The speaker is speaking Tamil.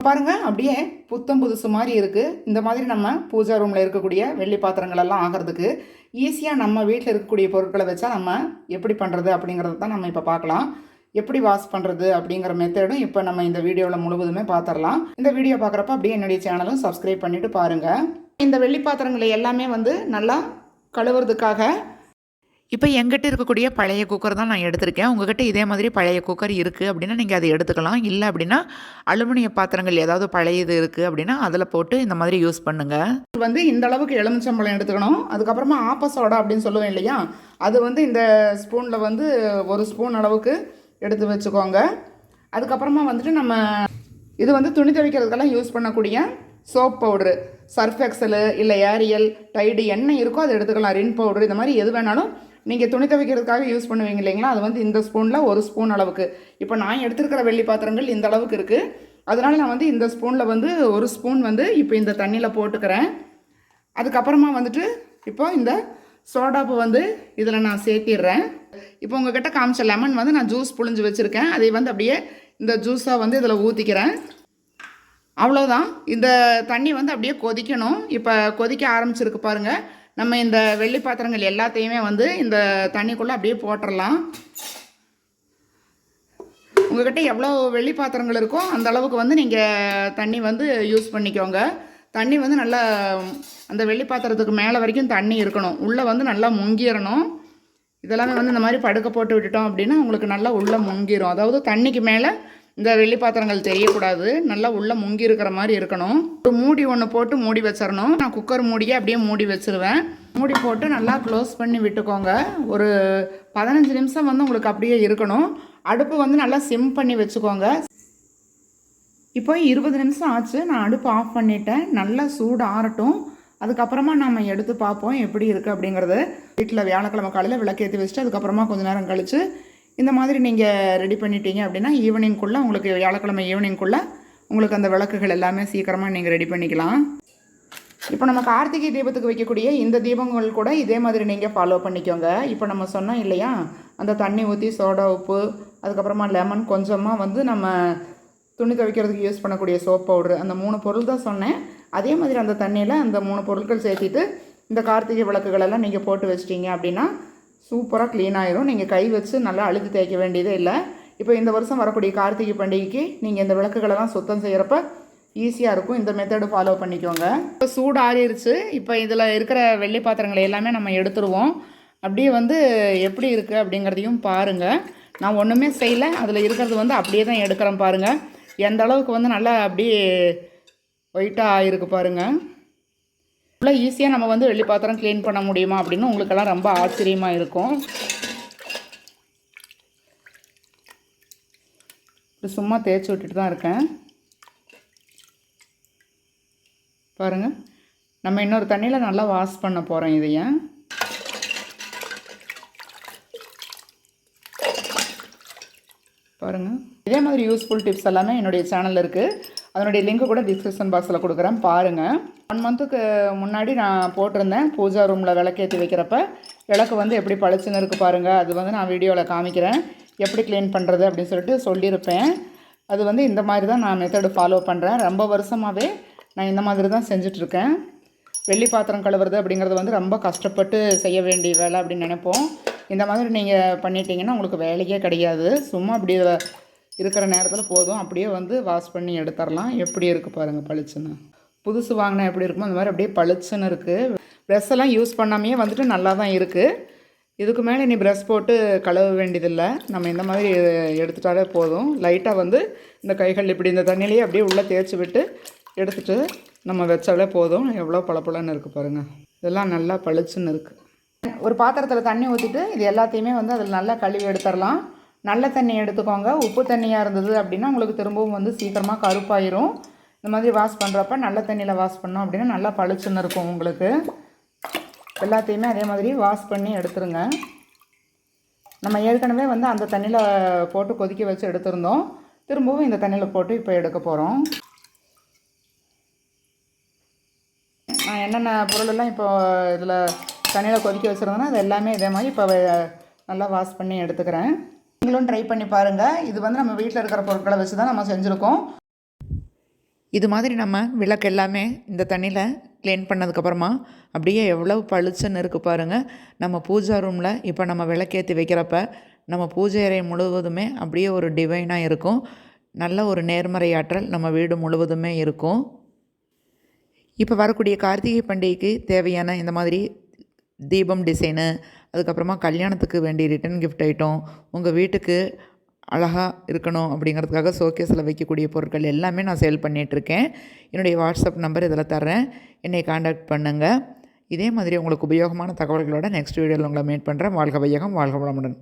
பாருங்கள் அப்படியே புத்தம் புதுசு மாதிரி இருக்குது இந்த மாதிரி நம்ம பூஜா ரூமில் இருக்கக்கூடிய வெள்ளி பாத்திரங்களெல்லாம் ஆகிறதுக்கு ஈஸியாக நம்ம வீட்டில் இருக்கக்கூடிய பொருட்களை வச்சா நம்ம எப்படி பண்ணுறது அப்படிங்கிறத தான் நம்ம இப்போ பார்க்கலாம் எப்படி வாஷ் பண்ணுறது அப்படிங்கிற மெத்தடும் இப்போ நம்ம இந்த வீடியோவில் முழுவதுமே பார்த்துடலாம் இந்த வீடியோ பார்க்குறப்ப அப்படியே என்னுடைய சேனலும் சப்ஸ்கிரைப் பண்ணிவிட்டு பாருங்கள் இந்த வெள்ளி பாத்திரங்களை எல்லாமே வந்து நல்லா கழுவுறதுக்காக இப்போ எங்கிட்ட இருக்கக்கூடிய பழைய குக்கர் தான் நான் எடுத்திருக்கேன். உங்ககிட்ட இதே மாதிரி பழைய குக்கர் இருக்குது அப்படின்னா நீங்கள் அதை எடுத்துக்கலாம். இல்லை அப்படின்னா அலுமினிய பாத்திரங்கள் ஏதாவது பழையது இருக்குது அப்படின்னா அதில் போட்டு இந்த மாதிரி யூஸ் பண்ணுங்கள் இது வந்து இந்த அளவுக்கு எலுமிச்சம்பழம் எடுத்துக்கணும். அதுக்கப்புறமா ஆப்பசோடா அப்படின்னு சொல்லுவேன் இல்லையா? அது வந்து இந்த ஸ்பூனில் வந்து ஒரு ஸ்பூன் அளவுக்கு எடுத்து வச்சுக்கோங்க. அதுக்கப்புறமா வந்துட்டு நம்ம இது வந்து துணி துவைக்கிறதுக்கெல்லாம் யூஸ் பண்ணக்கூடிய சோப் பவுடரு சர்ஃப் எக்ஸலு இல்லை ஏரியல் டைடு என்ன இருக்கோ அதை எடுத்துக்கலாம். ரின் பவுடர் இந்த மாதிரி எது வேணாலும் நீங்கள் துணி துவைக்கிறதுக்காக யூஸ் பண்ணுவீங்க இல்லைங்களா? அது வந்து இந்த ஸ்பூனில் ஒரு ஸ்பூன் அளவுக்கு. இப்போ நான் எடுத்திருக்கிற வெள்ளி பாத்திரங்கள் இந்த அளவுக்கு இருக்குது அதனால் நான் வந்து இந்த ஸ்பூனில் வந்து ஒரு ஸ்பூன் வந்து இப்போ இந்த தண்ணியில் போட்டுக்கிறேன். அதுக்கப்புறமா வந்துட்டு இப்போ இந்த சோடாப்பு வந்து இதில் நான் சேர்த்திடுறேன். இப்போ உங்ககிட்ட காமிச்ச லெமன் வந்து நான் ஜூஸ் புழிஞ்சு வச்சுருக்கேன். அதை வந்து அப்படியே இந்த ஜூஸாக வந்து இதில் ஊற்றிக்கிறேன் அவ்வளோதான் இந்த தண்ணி வந்து அப்படியே கொதிக்கணும். இப்போ கொதிக்க ஆரம்பிச்சிருக்கு பாருங்கள் நம்ம இந்த வெள்ளி பாத்திரங்கள் எல்லாத்தையுமே வந்து இந்த தண்ணிக்குள்ளே அப்படியே போட்டுடலாம் உங்கள்கிட்ட எவ்வளோ வெள்ளி பாத்திரங்கள் இருக்கோ அந்த அளவுக்கு வந்து நீங்கள் தண்ணி வந்து யூஸ் பண்ணிக்கோங்க. தண்ணி வந்து நல்லா அந்த வெள்ளி பாத்திரத்துக்கு மேலே வரைக்கும் தண்ணி இருக்கணும். உள்ளே வந்து நல்லா முங்கிடணும் இதெல்லாமே வந்து இந்த மாதிரி படுக்க போட்டு விட்டுட்டோம் அப்படின்னா உங்களுக்கு நல்லா உள்ளே முங்கிரும். அதாவது தண்ணிக்கு மேலே இந்த வெள்ளி பாத்திரங்கள் தெரியக்கூடாது. நல்லா உள்ளே முங்கி இருக்கிற மாதிரி இருக்கணும். ஒரு மூடி ஒன்று போட்டு மூடி வச்சிடணும். நான் குக்கர் மூடியே அப்படியே மூடி வச்சிருவேன். மூடி போட்டு நல்லா க்ளோஸ் பண்ணி விட்டுக்கோங்க. ஒரு பதினஞ்சு நிமிஷம் வந்து உங்களுக்கு அப்படியே இருக்கணும். அடுப்பு வந்து நல்லா சிம் பண்ணி வச்சுக்கோங்க. இப்போ இருபது நிமிஷம் ஆச்சு. நான் அடுப்பு ஆஃப் பண்ணிட்டேன். நல்லா சூடு ஆறட்டும். அதுக்கப்புறமா நம்ம எடுத்து பார்ப்போம் எப்படி இருக்குது அப்படிங்கிறது. வீட்டில் வியாழக்கிழமை காலையில் விளக்கேற்றி வச்சுட்டு அதுக்கப்புறமா கொஞ்ச நேரம் கழித்து இந்த மாதிரி நீங்கள் ரெடி பண்ணிட்டீங்க அப்படின்னா ஈவினிங்குள்ளே உங்களுக்கு வியாழக்கிழமை ஈவினிங்குள்ளே உங்களுக்கு அந்த விளக்குகள் எல்லாமே சீக்கிரமாக நீங்கள் ரெடி பண்ணிக்கலாம். இப்போ நம்ம கார்த்திகை தீபத்துக்கு வைக்கக்கூடிய இந்த தீபங்கள் கூட இதே மாதிரி நீங்கள் ஃபாலோ பண்ணிக்கோங்க. இப்போ நம்ம சொன்னோம் இல்லையா? அந்த தண்ணி ஊற்றி சோடா உப்பு அதுக்கப்புறமா லெமன் கொஞ்சமாக வந்து நம்ம துணி துவைக்கிறதுக்கு யூஸ் பண்ணக்கூடிய சோப் பவுட்ரு அந்த மூணு பொருள் தான் சொன்னேன். அதே மாதிரி அந்த தண்ணியில் அந்த மூணு பொருட்கள் சேர்த்திட்டு இந்த கார்த்திகை விளக்குகளெல்லாம் நீங்கள் போட்டு வச்சிட்டிங்க அப்படின்னா சூப்பராக க்ளீன் ஆயிரும். நீங்கள் கை வச்சு நல்லா அழுத்தி தேய்க்க வேண்டியதே இல்லை. இப்போ இந்த வருஷம் வரக்கூடிய கார்த்திகை பண்டிகைக்கு நீங்கள் இந்த விளக்குகளெல்லாம் சுத்தம் செய்கிறப்ப ஈஸியாக இருக்கும். இந்த மெத்தடு ஃபாலோ பண்ணிக்கோங்க. இப்போ சூடு ஆறிடுச்சு இப்போ இதில் இருக்கிற வெள்ளி பாத்திரங்களை எல்லாமே நம்ம எடுத்துருவோம். அப்படியே வந்து எப்படி இருக்குது அப்படிங்கிறதையும் பாருங்கள் நான் ஒன்றுமே செய்யலை. அதில் இருக்கிறது வந்து அப்படியே தான் எடுக்கிறேன் பாருங்கள் எந்த அளவுக்கு வந்து நல்லா அப்படியே ஒயிட்டாக ஆகிருக்கு பாருங்கள் இவ்வளோ ஈஸியாக நம்ம வந்து வெள்ளி பாத்திரம் க்ளீன் பண்ண முடியுமா அப்படின்னு உங்களுக்கெல்லாம் ரொம்ப ஆச்சரியமாக இருக்கும். இப்போ சும்மா தேய்ச்சி விட்டுட்டு தான் இருக்கேன். பாருங்கள் நம்ம இன்னொரு தண்ணியில் நல்லா வாஷ் பண்ண போகிறோம் இதைய. பாருங்கள் இதே மாதிரி யூஸ்ஃபுல் டிப்ஸ் எல்லாமே என்னுடைய சேனலில் இருக்குது அதனுடைய லிங்க் கூட டிஸ்கிரிப்ஷன் பாக்ஸில் கொடுக்குறேன். பாருங்கள் ஒன் மந்த்துக்கு முன்னாடி நான் போட்டிருந்தேன். பூஜா ரூமில் விளக்கேற்றி வைக்கிறப்ப விளக்கு வந்து எப்படி பளிச்சுன்னு இருக்குது பாருங்கள் அது வந்து நான் வீடியோவில் காமிக்கிறேன். எப்படி க்ளீன் பண்ணுறது அப்படின்னு சொல்லிட்டு சொல்லியிருப்பேன். அது வந்து இந்த மாதிரி தான் நான் மெத்தடு ஃபாலோ பண்ணுறேன் ரொம்ப வருஷமாகவே நான் இந்த மாதிரி தான் செஞ்சிட்ருக்கேன். வெள்ளி பாத்திரம் கழுவுறது அப்படிங்கிறது வந்து ரொம்ப கஷ்டப்பட்டு செய்ய வேண்டிய வேலை அப்படின்னு நினைப்போம். இந்த மாதிரி நீங்கள் பண்ணிட்டீங்கன்னா உங்களுக்கு வேலையே கிடையாது. சும்மா அப்படி இருக்கிற நேரத்தில் போதும். அப்படியே வந்து வாஷ் பண்ணி எடுத்துடலாம் எப்படி இருக்குது பாருங்கள் பளிச்சுன்னு. புதுசு வாங்கினா எப்படி இருக்குமோ அந்த மாதிரி அப்படியே பளிச்சுன்னு இருக்குது ப்ரெஸ் யூஸ் பண்ணாமையே வந்துட்டு நல்லா தான் இருக்குது இதுக்கு மேலே நீ ப்ரெஷ் போட்டு கழுவ வேண்டியதில்லை. நம்ம இந்த மாதிரி எடுத்துட்டாலே போதும். லைட்டாக வந்து இந்த கைகள் இப்படி இந்த தண்ணியிலேயே அப்படியே உள்ளே தேய்ச்சி விட்டு எடுத்துகிட்டு நம்ம வச்சாலே போதும். எவ்வளோ பளபளன்னு இருக்குது பாருங்கள் இதெல்லாம் நல்லா பளிச்சுன்னு இருக்குது ஒரு பாத்திரத்தில் தண்ணி ஊற்றிட்டு இது எல்லாத்தையுமே வந்து அதில் நல்லா கழுவி எடுத்துடலாம் நல்ல தண்ணி எடுத்துக்கோங்க. உப்பு தண்ணியாக இருந்தது அப்படின்னா உங்களுக்கு திரும்பவும் வந்து சீக்கிரமாக கருப்பாயிரும். இந்த மாதிரி வாஷ் பண்ணுறப்ப நல்ல தண்ணியில் வாஷ் பண்ணோம் அப்படின்னா நல்லா பளிச்சுன்னு இருக்கும் உங்களுக்கு. எல்லாத்தையுமே அதே மாதிரி வாஷ் பண்ணி எடுத்துருங்க. நம்ம ஏற்கனவே வந்து அந்த தண்ணியில் போட்டு கொதிக்க வச்சு எடுத்திருந்தோம். திரும்பவும் இந்த தண்ணியில் போட்டு இப்போ எடுக்க போகிறோம் நான் என்னென்ன பொருளெல்லாம் இப்போ இதில் தண்ணியில் கொதிக்க வச்சுருந்தேன்னா அது எல்லாமே இதே மாதிரி இப்போ நல்லா வாஷ் பண்ணி எடுத்துக்கிறேன். நீங்களும் ட்ரை பண்ணி பாருங்கள் இது வந்து நம்ம வீட்டில் இருக்கிற பொருட்களை வச்சு தான் நம்ம செஞ்சுருக்கோம். இது மாதிரி நம்ம விளக்கு எல்லாமே இந்த தண்ணியில் க்ளீன் பண்ணதுக்கப்புறமா அப்படியே எவ்வளவு பளிச்சுன்னு இருக்குது பாருங்கள் நம்ம பூஜா ரூமில் இப்போ நம்ம விளக்கேற்றி வைக்கிறப்ப நம்ம பூஜை அறை முழுவதுமே அப்படியே ஒரு டிவைனாக இருக்கும். நல்ல ஒரு நேர்மறை ஆற்றல் நம்ம வீடு முழுவதுமே இருக்கும். இப்போ வரக்கூடிய கார்த்திகை பண்டிகைக்கு தேவையான இந்த மாதிரி தீபம் டிசைனு அதுக்கப்புறமா கல்யாணத்துக்கு வேண்டிய ரிட்டன் கிஃப்ட் ஐட்டம் உங்கள் வீட்டுக்கு அழகாக இருக்கணும் அப்படிங்கிறதுக்காக ஷோகேஸில் வைக்கக்கூடிய பொருட்கள் எல்லாமே நான் சேல் பண்ணிகிட்ருக்கேன் என்னுடைய வாட்ஸ்அப் நம்பர் இதில் தரேன் என்னை காண்டாக்ட் பண்ணுங்கள் இதே மாதிரி உங்களுக்கு உபயோகமான தகவல்களோட நெக்ஸ்ட் வீடியோவில் உங்களை மீட் பண்ணுறேன் வாழ்க வையகம் வாழ்க வளமுடன்.